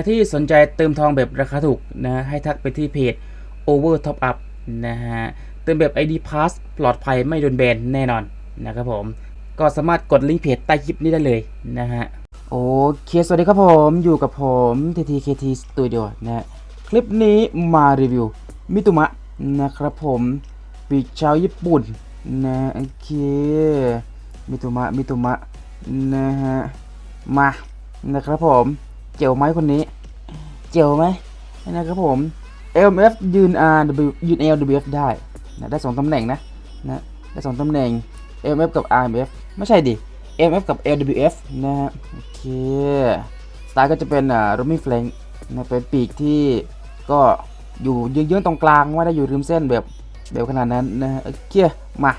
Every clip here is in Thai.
รที่สนใจเติมทองแบบราคาถูกนะ ให้ทักไปที่เพจ Over Top Up นะฮะ เติมแบบ ID Pass ปลอดภัยไม่โดนแบนแน่นอนนะครับผม ก็สามารถกดลิงก์เพจใต้คลิปนี้ได้เลยนะฮะ โอเค สวัสดีครับผม อยู่กับผม TTKT Studio นะฮะ คลิปนี้มารีวิว มิตุมะนะครับผมปีกชาวญี่ปุ่นนะโอเค มิตุมะ มิตุมะนะฮะ มานะครับผม เจียวไหมคนนี้ เจียวไหมนะครับผม LMF ยืน RW ยืน LWF ได้นะได้สองตำแหน่งนะนะได้สองตำแหน่ง LMF กับ RMF ไม่ใช่ดิ LMF กับ LWF นะฮะโอเคสไตล์ก็จะเป็นอ่า roaming flank นะเป็นปีกที่ก็อยู่เยื้องๆตรงกลางไม่ได้อยู่ริมเส้นแบบแบบขนาดนั้นนะฮะโอเคมา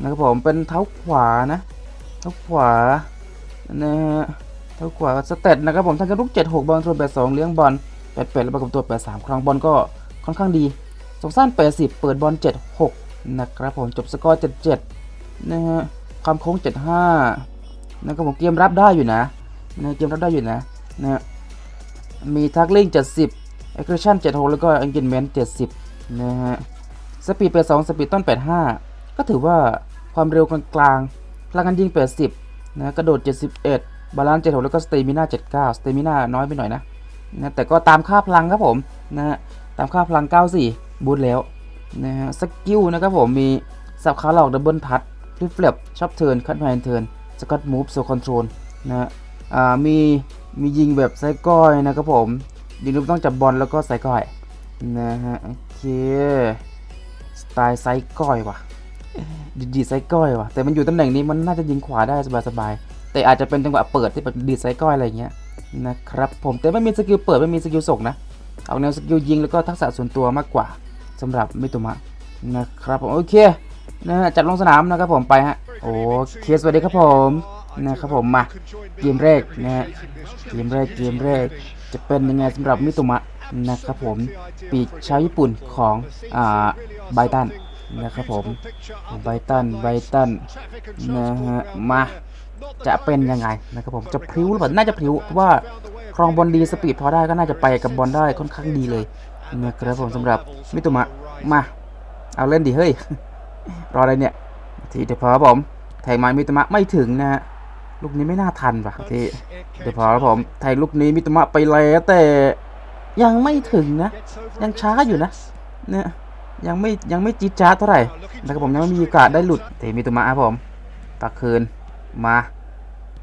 นะครับผมเป็นเท้าขวานะเท้าขวานะฮะ เท้าขวาสเตตนะครับผมท่านจะลุก 76 บอลส่วน82 เลี้ยงบอล 88 แล้วประกบตัว 83 ครั้งบอลก็ค่อนข้างดีสงสั้น 80 เปิดบอล 76 นะครับผมจบสกอร์ 77 นะฮะความโค้ง 75 นะครับผมเกมรับได้อยู่นะนะเกมรับได้อยู่นะนะมีทักลิง70 aggression 76 แล้วก็ engagement 70 นะฮะสปีด82สปีดต้น 85 ก็ถือว่าความเร็วกลางๆพลังงานยิง 80 นะกระโดด 71 บาลานซ์76แล้วก็สเตมิน่า79สเตมิน่าน้อยไปหน่อยนะนะแต่ก็ตามค่าพลังครับผมนะฮะตามค่าพลัง 94 บูทแล้วนะฮะสกิลนะครับผมมีสับขาหลอกดับเบิลทัชฟลิปเฟลปชอบเทิร์นคัตแมนเทิร์นสกัดมูฟโซคอนโทรลนะฮะอ่ามีมียิงแบบไซก้อยนะครับผมยิงลูกต้องจับบอลแล้วก็ไซก้อยนะฮะโอเคสไตล์ไซก้อยว่ะดีดีไซก้อยว่ะแต่มันอยู่ตำแหน่งนี้มันน่าจะยิงขวาได้สบายๆ แต่อาจจะเป็นจังหวะเปิดที่แบบดีไซก้อยอะไรเงี้ยนะครับผมแต่ไม่มีสกิลเปิดไม่มีสกิลส่งนะเอาแนวสกิลยิงแล้วก็ทักษะส่วนตัวมากกว่าสำหรับมิโตมะนะครับผมโอเคนะฮะจัดลงสนามนะครับผมไปฮะโอเคสวัสดีครับผมนะครับผมมาเกมแรกนะฮะเกมแรกเกมแรกจะเป็นยังไงสำหรับมิโตมะนะครับผมปีกชาวญี่ปุ่นของอ่าไบตันนะครับผมไบตันไบตันนะฮะมา จะเป็นยังไงนะครับผมจะพริ้วหรือเปล่าน่าจะพริ้วเพราะว่าครองบอลดีสปีดพอได้ก็น่าจะไปกับบอลได้ค่อนข้างดีเลยนะครับผมสำหรับมิโตมะมา เอาเล่นดิเฮ้ยรออะไรเนี่ยทีเดี๋ยวพอครับผมแทงม้มิตรมะไม่ถึงนะฮะลูกนี้ไม่น่าทันป่ะทีเดี๋ยวพอครับผมแทงลูกนี้มิตรมะไปแล้วแต่ยังไม่ถึงนะ ยังช้าอยู่นะเนี่ยยังไม่ยังไม่จี๊ดจ๊าเท่าไหร่นะครับผมยังไม่มีโอกาสได้หลุดทีมิตรมะครับผมตักคืน มา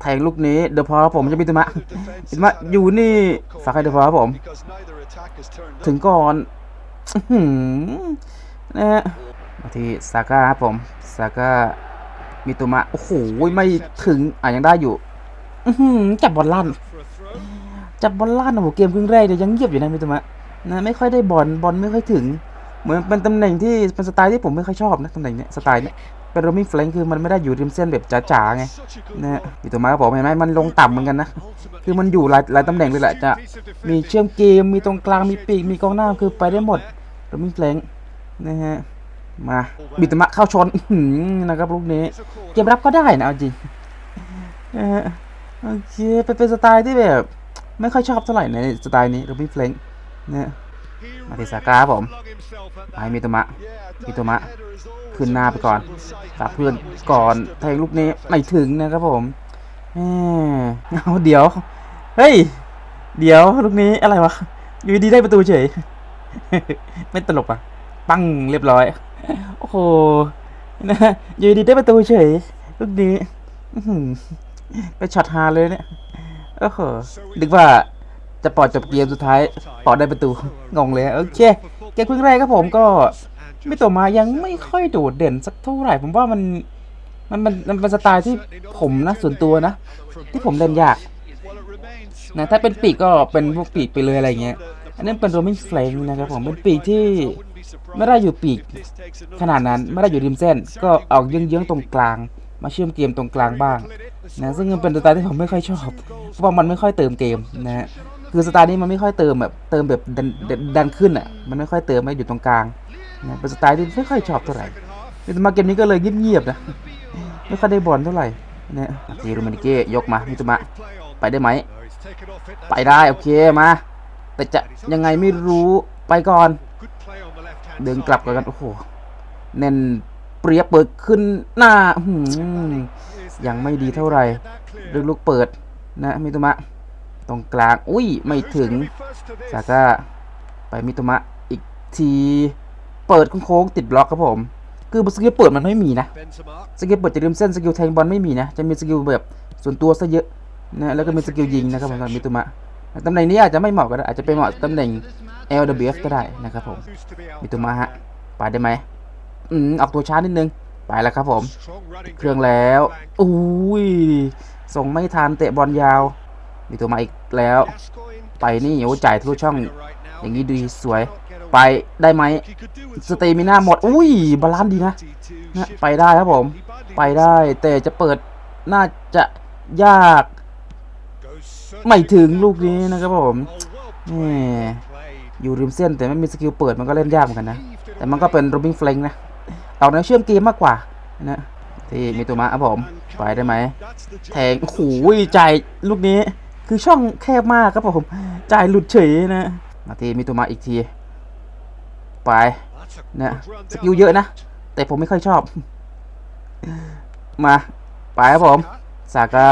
แทงลูกนี้เดี๋ยวพอครับผมจะมิตรมะมิตรมะอยู่นี่ฝากให้เดี๋ยวพอครับผม ถึงก่อนนะฮะมาที่ซาก้าครับผมซาก้ามิโตมะโอ้โหไม่ถึงอะยังได้อยู่จับบอลลั่น จับบอลลั่นโอ้โหเกมครึ่งแรกเนี่ยยังเงียบอยู่นะมิโตมะนะไม่ค่อยได้บอลบอลไม่ค่อยถึง เหมือนเป็นตำแหน่งที่เป็นสไตล์ที่ผมไม่ค่อยชอบนะตำแหน่งเนี้ยสไตล์เนี้ย เป็นโรมิงแฟลงคือมันไม่ได้อยู่ริมเส้นแบบจ๋าๆไงนะฮะมิโตมะก็บอกเห็นไหมมันลงต่ำเหมือนกันนะคือมันอยู่หลายหลายตำแหน่งเลยแหละจะมีเชื่อมเกมมีตรงกลางมีปีกมีกองหน้าคือไปได้หมดโรมิงแฟลงนะฮะมาบิตมะเข้าชนนะครับลูกนี้เกมรับก็ได้นะเอาจริงนะฮะโอเคเป็นสไตล์ที่แบบ ไม่ค่อยชอบเท่าไหร่ในสไตล์นี้โรบินเฟลงนะ มาที่ซาก้าครับผมให้มิโตมะมิโตมะขึ้นหน้าไปก่อนรับเพื่อนก่อนแทงลูกนี้ไม่ถึงนะครับผมแหมเอาเดี๋ยว เฮ้ย เดี๋ยวลูกนี้อะไรวะ อยู่ดีๆได้ประตูเฉย ไม่ตลกอะ ปั้งเรียบร้อย โอ้โหนะอยู่ดีได้ประตูเฉย ลูกนี้อื้อหือไปช็อตฮาเลยเนี่ย โอ้โหนึกว่า จะปลอดจบเกมสุดท้ายปลอดได้ประตู งงเลยโอเคเกมครึ่งแรกครับผมก็ไม่ตัวมายังไม่ค่อยโดดเด่นสักเท่าไหร่ ผมว่ามันมันมันมันเป็นสไตล์ที่ผมนะส่วนตัวนะ ที่ผมเล่นยากนะถ้าเป็นปีกก็เป็นพวกปีกไปเลยอะไรเงี้ย อันนั้นเป็นโรมิงเฟลงนะครับผมเป็นปีกที่ไม่ได้อยู่ปีกขนาดนั้นไม่ได้อยู่ริมเส้น ก็ออกเยื้องๆตรงกลาง มาเชื่อมเกมตรงกลางบ้างนะซึ่งมันเป็นสไตล์ที่ผมไม่ค่อยชอบ เพราะมันไม่ค่อยเติมเกมนะฮะ คือสไตล์นี้มันไม่ค่อยเติมแบบเติมแบบดันดันขึ้นอะมันไม่ค่อยเติมไม่อยู่ตรงกลางนะเป็นสไตล์ที่ไม่ค่อยชอบเท่าไหร่แต่มาเกมนี้ก็เลยเงียบๆนะไม่ค่อยได้บอลเท่าไหร่นะทีรูมานิเก้ยกมามิตุมะไปได้ไหม ไปได้โอเคมา แต่จะยังไงไม่รู้ไปก่อนเดินกลับกันโอ้โหแน่นเปรียบเปิดขึ้นหน้าหือยังไม่ดีเท่าไหร่เรื่องลูกเปิดนะมิตุมะ ตรงกลาง อุ้ย ไม่ถึงซาก้าไปมิตุมะอีกที เปิดโค้งติดบล็อกครับผม คือสกิลเปิดมันไม่มีนะ สกิลเปิดจะริมเส้น สกิลแทงบอลไม่มีนะ จะมีสกิลแบบส่วนตัวซะเยอะนะแล้วก็มีสกิลยิงนะครับผมมิตุมะตำแหน่งนี้อาจจะไม่เหมาะก็ได้อาจจะไปเหมาะตำแหน่ง LWF ก็ได้นะครับผมมิตุมะฮะ ไปได้ไหมอืมออกตัวช้านิดนึง ไปแล้วครับผม เครื่องแล้ว อุ้ยส่งไม่ทันเตะบอลยาว มิตุมะอีกแล้ว ไปนี่โอ้จ่ายทะลุช่อง อย่างนี้ดีสวย ไปได้ไหมสเตมิน่าหมด อุ้ยบาลานซ์ดีนะนะไปได้ครับผม ไปได้แต่จะเปิดน่าจะยาก ไม่ถึงลูกนี้นะครับผมแหมอยู่ริมเส้นแต่ไม่มีสกิลเปิดมันก็เล่นยากเหมือนกันนะ แต่มันก็เป็นโรบิงเฟลงนะออกแนวเชื่อมเกมมากกว่านะที่มีตัวมาครับผม ไปได้ไหมแทงโอ้โหจ่ายลูกนี้ คือช่องแคบมากครับผม จ่ายหลุดเฉยนะ มาทีมีตัวมาอีกที ไปเนี่ยสกิลเยอะนะ แต่ผมไม่ค่อยชอบ มา ไปครับผมซาก้า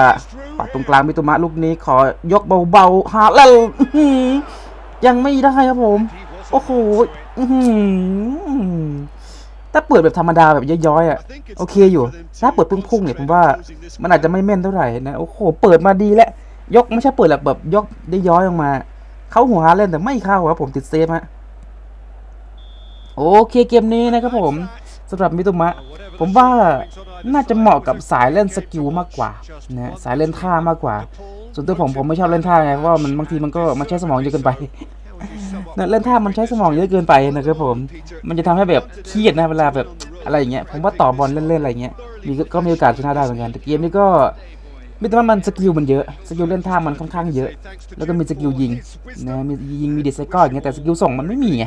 ปัดตรงกลางมิตุมะลูกนี้ขอยกเบาๆหาแล้วยังไม่ได้ครับผม โอ้โหถ้าเปิดแบบธรรมดาแบบย้อยๆอะโอเคอยู่ ถ้าเปิดพุ่งๆเนี่ยผมว่า มันอาจจะไม่แม่นเท่าไหร่นะ โอ้โห เปิดมาดีแล้ว ยกไม่ใช่เปิดแบบแบบยกได้ย้อยออกมา เข้าหัวฮาเล่นแต่ไม่เข้าครับผมติดเซฟฮะโอเคเกมนี้นะครับผมสำหรับมิตุมะ ผมว่าน่าจะเหมาะกับสายเล่นสกิลมากกว่านะสายเล่นท่ามากกว่า ส่วนตัวผมผมไม่ชอบเล่นท่าไงเพราะว่ามันบางทีมันก็มันใช้สมองเยอะเกินไปนะเล่นท่ามันใช้สมองเยอะเกินไปนะครับผม มันจะทำให้แบบเครียดนะเวลาแบบอะไรอย่างเงี้ยผมว่าต่อบอลเล่นๆอะไรเงี้ยมีก็มีโอกาสชนะได้เหมือนกันแต่เกมนี้ก็ มิตุมะมันสกิลมันเยอะ สกิลเล่นท่ามันค่อนข้างเยอะ แล้วก็มีสกิลยิงนะมียิงมีเดซไซก็อย่างเงี้ยแต่สกิลส่งมันไม่มีไง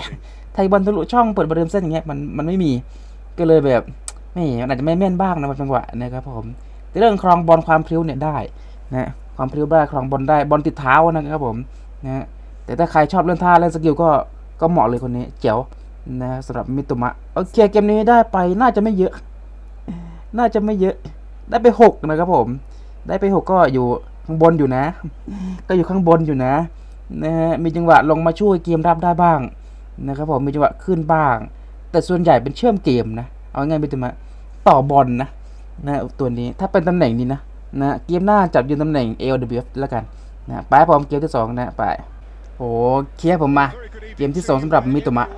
ไทยบอลทะลุช่องเปิดบอลเดิมเส้นอย่างเงี้ยมันมันไม่มีก็เลยแบบไม่มันอาจจะไม่แม่นบ้างนะบางจังหวะนะครับผมแต่เรื่องครองบอลความพลิ้วเนี่ยได้นะความพลิ้วได้ครองบอลได้บอลติดเท้านะครับผมนะแต่ถ้าใครชอบเล่นท่าเล่นสกิลก็ก็เหมาะเลยคนนี้เจ๋วนะสำหรับมิตุมะโอเคเกมนี้ได้ไปน่าจะไม่เยอะ น่าจะไม่เยอะได้ไปหกนะครับผม ได้ไปหกก็อยู่ข้างบนอยู่นะ ก็อยู่ข้างบนอยู่นะนะฮะมีจังหวะลงมาช่วยเกมรับได้บ้างนะครับผมมีจังหวะขึ้นบ้าง แต่ส่วนใหญ่เป็นเชื่อมเกมนะเอาง่ายๆไปถึงมาต่อบอลนะนะตัวนี้ถ้าเป็นตำแหน่งนี้นะนะเกมหน้าจับยืนตำแหน่ง LWF แล้วกันนะไปผมเกมที่สองนะไปโอ้เคลียร์ผมมา เกมที่สองสำหรับมิโตมะ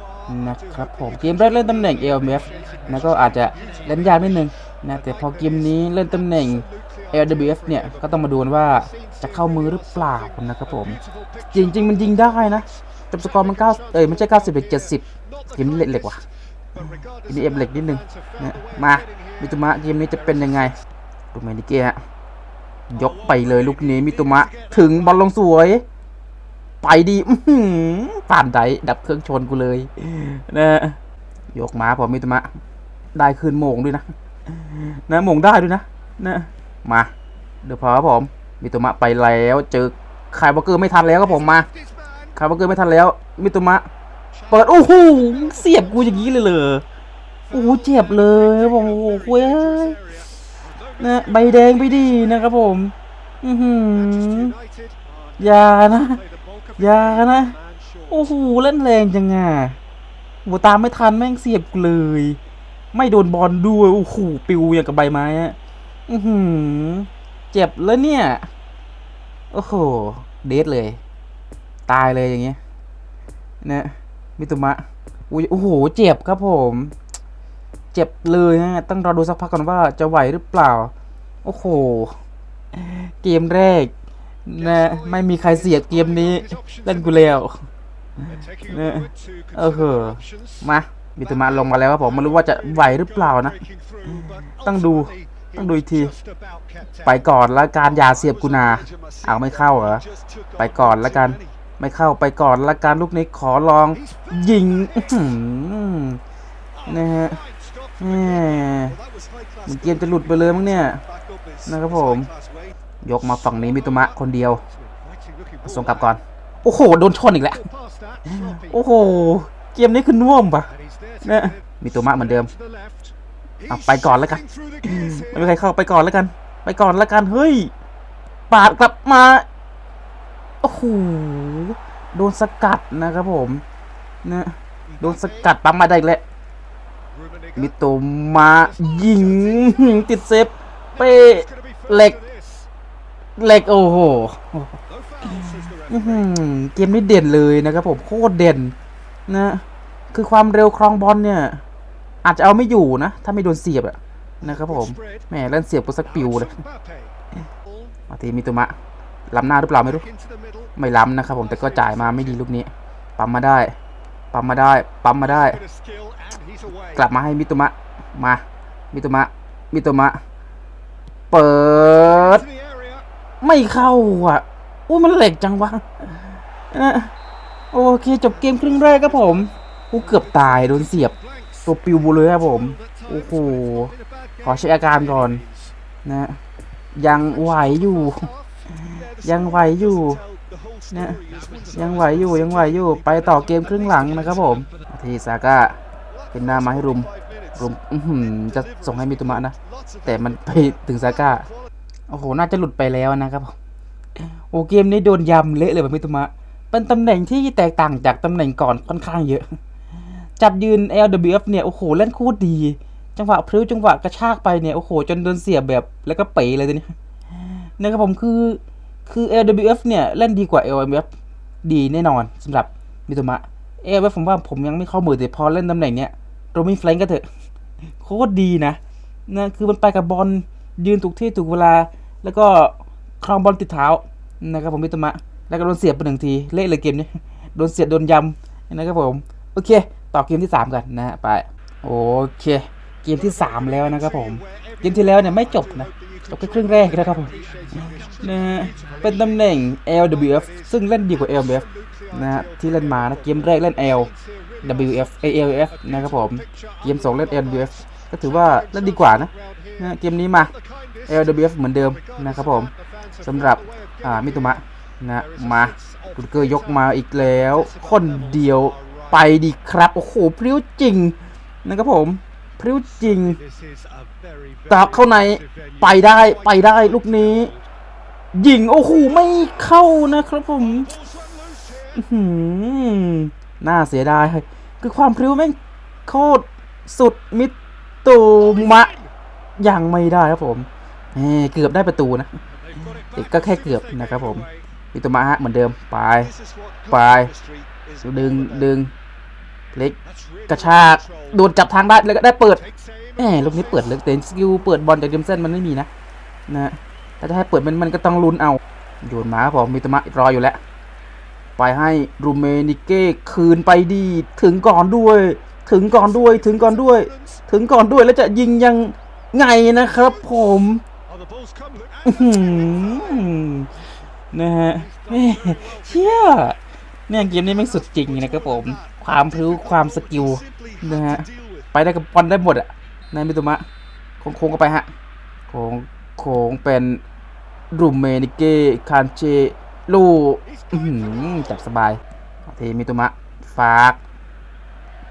นะครับผมเกมแรกเล่นตำแหน่ง LMF นะก็อาจจะเล่นยากนิดนึงนะแต่พอเกมนี้เล่นตำแหน่ง LWF เนี่ยก็ต้องมาดูกันว่าจะเข้ามือหรือเปล่านะครับผม จริง ๆ มันยิงได้นะจบสกอร์มัน9เอ้ยไม่ใช่90เป็น70เกมนี้เล็กๆว่ะเกมนี้เอฟเล็กนิดนึงเนะมามิตุมะเกมนี้จะเป็นยังไงดูเมนิเกะฮะยกไปเลยลูกนี้มิตุมะถึงบอลลงสวย ไปดีอืผ่านไดดับเครื่องชนกูเลยนะยกมาพอมิตุมะได้คืนโมงด้วยนะ นะโมงได้ด้วยนะนะ มาเดี๋ยวพอครับผมมิตุมะไปแล้วเจอคายวอลเกอร์ไม่ทันแล้วครับผมมาคายวอลเกอร์ไม่ทันแล้วมิตุมะเปิดโอ้โหเสียบกูอย่างนี้เลยเลยโอ้โหเจ็บเลยครับผมโอ้โหเว้ยนะใบแดงไปดีนะครับผมอือหือยานะยานะโอ้โหเล่นแรงจังอะโหตามไม่ทันแม่งเสียบเลย ไม่โดนบอลด้วยโอ้โหปิวอย่างกับใบไม้อะ อือหือ เจ็บแล้วเนี่ย โอ้โห เดทเลย ตายเลยอย่างเงี้ยนะมิตุมะอุ้ยโอ้โห เจ็บครับผม เจ็บเลยฮะ ต้องรอดูสักพักก่อนว่าจะไหวหรือเปล่า โอ้โห เกมแรกนะไม่มีใครเสียเกมนี้เล่นกูแล้วนี่เออเหอมามิตุมะลงมาแล้วครับผมไม่รู้ว่าจะไหวหรือเปล่านะ ต้องดู ต้องดูอีกที ไปก่อนล้วการยาเสียบกูนาเอาไม่เข้าเหรอ ไปก่อนล้วกัน ไม่เข้าไปก่อนละกันลูกนี้ขอลอง ยิงนะฮะแหมมันเกมจะหลุดไปเลยมั้งเนี่ยนะครับผม ยกมาฝั่งนี้มิตุมะคนเดียว ส่งกลับก่อน โอ้โห โดนชนอีกแล้ว โอ้โห เกมนี้คือน่วมปะเนี่ยมีตัวมะเหมือนเดิม อะไปก่อนแล้วกันไม่มีใครเข้าไปก่อนแล้วกัน ไปก่อนแล้วกันเฮ้ยปาดกลับมาโอ้โหโดนสกัดนะครับผมนะโดนสกัดปั๊มมาได้อีกแล้วมิโตะมายิงติดเซฟเป้เหล็กเหล็กโอ้โหอื้อหือเกมนี้เด่นเลยนะครับผมโคตรเด่นนะคือความเร็วครองบอลเนี่ย อาจจะเอาไม่อยู่นะ ถ้าไม่โดนเสียบอะนะครับผมแหมเล่นเสียบกูสักปิวเลยมาทีมิโตมะล้ำหน้าหรือเปล่าไม่รู้ ไม่ล้ำนะครับผมแต่ก็จ่ายมาไม่ดีลูกนี้ ปั๊มมาได้ ปั๊มมาได้ ปั๊มมาได้ กลับมาให้มิโตมะ มา มิโตมะ มิโตมะ เปิด ไม่เข้าอะอู้มันเหล็กจังวะโอเคจบเกมครึ่งแรกครับผม กูเกือบตายโดนเสียบ ตัวปิวบูเลยครับผม โอ้โห ขอเช็คอาการก่อน นะ ยังไหวอยู่ ยังไหวอยู่ นะ ยังไหวอยู่ ยังไหวอยู่ ไปต่อเกมครึ่งหลังนะครับผม ทีซาก้าเป็นหน้ามาให้รุม รุมจะส่งให้มิตุมะนะ แต่มันไปถึงซาก้า โอ้โห น่าจะหลุดไปแล้วนะครับผมโอ้เกมนี้โดนยำเละเลยแบบมิตุมะ เป็นตำแหน่งที่แตกต่างจากตำแหน่งก่อนค่อนข้างเยอะ จับยืน LWF เนี่ย โอ้โห เล่นโคตรดี จังหวะพลิ้วจังหวะกระชากไปเนี่ย โอ้โห จนโดนเสียบแบบแล้วก็เป๋เลยทีนี้นะครับผมคือคือ LWF เนี่ย เล่นดีกว่า LMF ดีแน่นอนสำหรับมิโตมะ LMF ผมว่าผมยังไม่เข้ามือแต่พอเล่นตำแหน่งเนี้ยโรมิแฟลงก็เถอะโคตรดีนะนะคือมันไปกับบอลยืนถูกที่ถูกเวลา แล้วก็ครองบอลติดเท้านะครับผมมิโตมะ แล้วก็โดนเสียบไปหนึ่งทีเละเลยเกมนี้โดนเสียบโดนยำนะครับผม โอเค ต่อเกมที่ 3 กันนะฮะไปโอเค เกมที่ 3 แล้วนะครับผม เกมที่แล้วเนี่ยไม่จบนะจบแค่ครึ่งแรกนะครับผมนะฮะเป็นตำแหน่ง LWF ซึ่งเล่นดีกว่า LWF นะฮะที่เล่นมานะเกมแรกเล่น LWF ALF นะครับผม เกม 2 เล่น LWF ก็ถือว่าเล่นดีกว่านะนะเกมนี้มา LWF เหมือนเดิมนะครับผมสำหรับอ่ามิโตมะนะมากุดเกอร์ยกมาอีกแล้ว คนเดียว ไปดีครับ โอ้โหพริ้วจริงนะครับผมพริ้วจริงตากเข้าในไปได้ไปได้ลูกนี้ ยิงโอ้โหไม่เข้านะครับผมหน่าเสียดายคือความพริ้วแม่งโคตรสุดมิโตมะยังไม่ได้ครับผมเเกือบได้ประตูนะแต่ก็แค่เกือบนะครับผมมิโตมะฮะเหมือนเดิมไปไปดึงดึง เล็กกระชากโดนจับทางได้แล้วก็ได้เปิดแหมลูกนี้เปิดเลึกแต่สกิลเปิดบอลจากเดมเซนมันไม่มีนะนะถ้าจะให้เปิดมันมันก็ต้องลุ้นเอาโยนมาครับผมมิโตมะรออยู่แล้ว ไปให้รูเมนิเก้คืนไปดี ถึงก่อนด้วย ถึงก่อนด้วย ถึงก่อนด้วย ถึงก่อนด้วยแล้วจะยิงยังไงนะครับผมอื้อหือนะฮะแม่เชี่ยเนี่ยเกมนี้แม่งสุดจริงนะครับผม ความพริ้วความสกิลนะฮะไปได้กับบอลได้หมดอะนายมิตุมะโค้งๆก็ไปฮะโค้งโค้งเป็นรูเมนิเก้คานเชลูจับสบายเทมิตุมะฝาก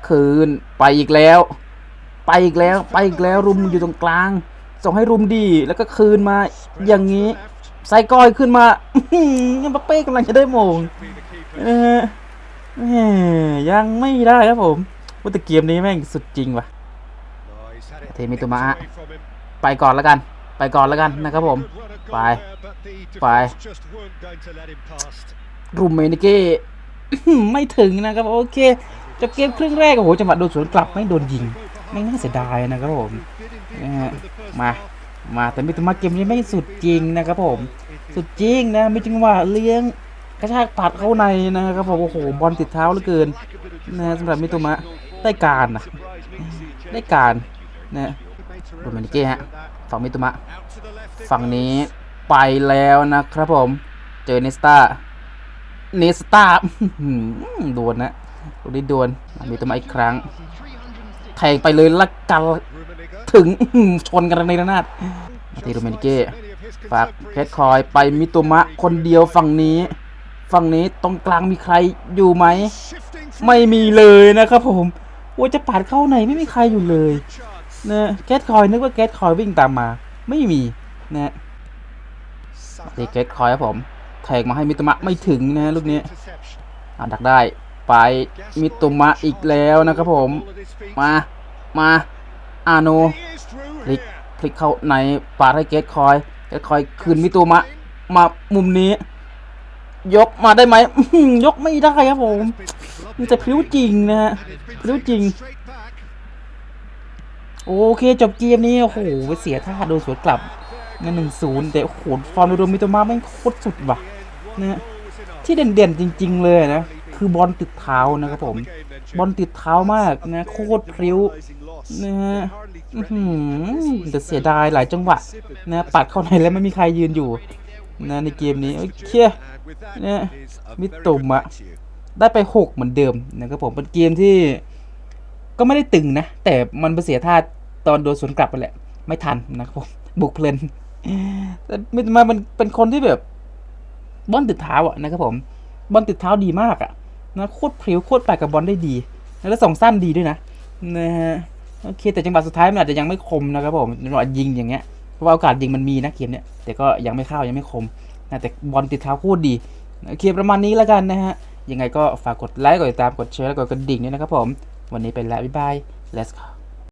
คืนไปอีกแล้ว ไปอีกแล้วไปอีกแล้วรุมอยู่ตรงกลาง ส่งให้รุมดีแล้วก็คืนมาอย่างนี้ไซก้อยขึ้นมาอื้อหือมบัปเป้กำลังจะได้โมงเออแหม ยังไม่ได้ครับผมว่าแต่เกมนี้แม่งสุดจริงว่ะเทมิตุมะไปก่อนแล้วกัน ไปก่อนแล้วกันนะครับผม ไป ไปรูมเมนิเก้ไม่ถึงนะครับโอเคจบเกมครึ่งแรกโอ้โหจังหวะโดนสวนกลับไม่โดนยิงไม่น่าเสียดายนะครับผมมามาแต่มิตุมาเกมนี้ไม่สุดจริงนะครับผม สุดจริงนะมีจังหวะเลี้ยง กระชากปัดเข้าในนะครับผมโอ้โหบอลติดเท้าเหลือเกินนะสำหรับมิตุมะได้การนะได้การนะโดมันนิเก้ฮะฝั่งมิตุมะฝั่งนี้ไปแล้วนะครับผมเจอเนสตาเนสตาอื้อหือโดนนะตรงนี้โดนมิตุมะอีกครั้งแทงไปเลยละกันถึงชนกันในระนาดมาทีดูเมนิเก้ฝากแคทคอยไปมิโตมะคนเดียวฝั่งนี้ ฝั่งนี้ตรงกลางมีใครอยู่ไหม ไม่มีเลยนะครับผมโอ้ยจะปาดเข้าไหนไม่มีใครอยู่เลยนะแก๊สคอยนึกว่าแก๊สคอยวิ่งตามมา ไม่มีนะตีแก๊สคอยครับผมแทงมาให้มิตรมะไม่ถึงนะลูกนี้อะดักได้ไปมิตรมะอีกแล้วนะครับผมมามาอาโนพลิกพลิกเข้าในปาดให้เกตคอยเกตคอยคืนมิตัวมะมามุมนี้ ยกมาได้ไหมยกไม่ได้ครับผมนี่จะพลิ้วจริงนะฮะพลิ้วจริง โอเคจบเกมนี้โอ้โหเสียท่าโดนสวนกลับงั้นหนึ่งศูนย์แต่โอ้โหฟอร์มโดมิตัวมาแม่โคตรสุดว่ะนะฮะที่เด่นๆจริง ๆ เลยนะคือบอลติดเท้านะครับผม บอลติดเท้ามากนะโคตรพลิ้วนะฮะอื้อหือแต่เสียดายหลายจังหวะนะปัดเข้าในแล้วไม่มีใครยืนอยู่ นะในเกมนี้โอเคนะมิตุมอะได้ไปหกเหมือนเดิมนะครับผมเป็นเกมที่ก็ไม่ได้ตึงนะ แต่มันเสียท่าตอนโดนสวนกลับไปแหละ ไม่ทันนะครับผมบุกเพลินแต่มิตรมามันเป็นคนที่แบบบอลติดเท้าอะนะครับผมบอลติดเท้าดีมากอะนะโคตรพริ้วโคตรไปกับบอลได้ดี แล้วส่งสั้นดีด้วยนะนะฮะโอเคแต่จังหวะสุดท้ายมันอาจจะยังไม่คมนะครับผมจังหวะยิงอย่างเงี้ย เพราะว่าโอกาสยิงมันมีนะเกมเนี้ยแต่ก็ยังไม่เข้ายังไม่คมนะแต่บอลติดเท้าคู่ดีเกมประมาณนี้แล้วกันนะฮะยังไงก็ฝากกดไลค์กดติดตามกดแชร์กดกระดิ่งด้วยนะครับผม วันนี้ไปแล้วบ๊ายบาย let's go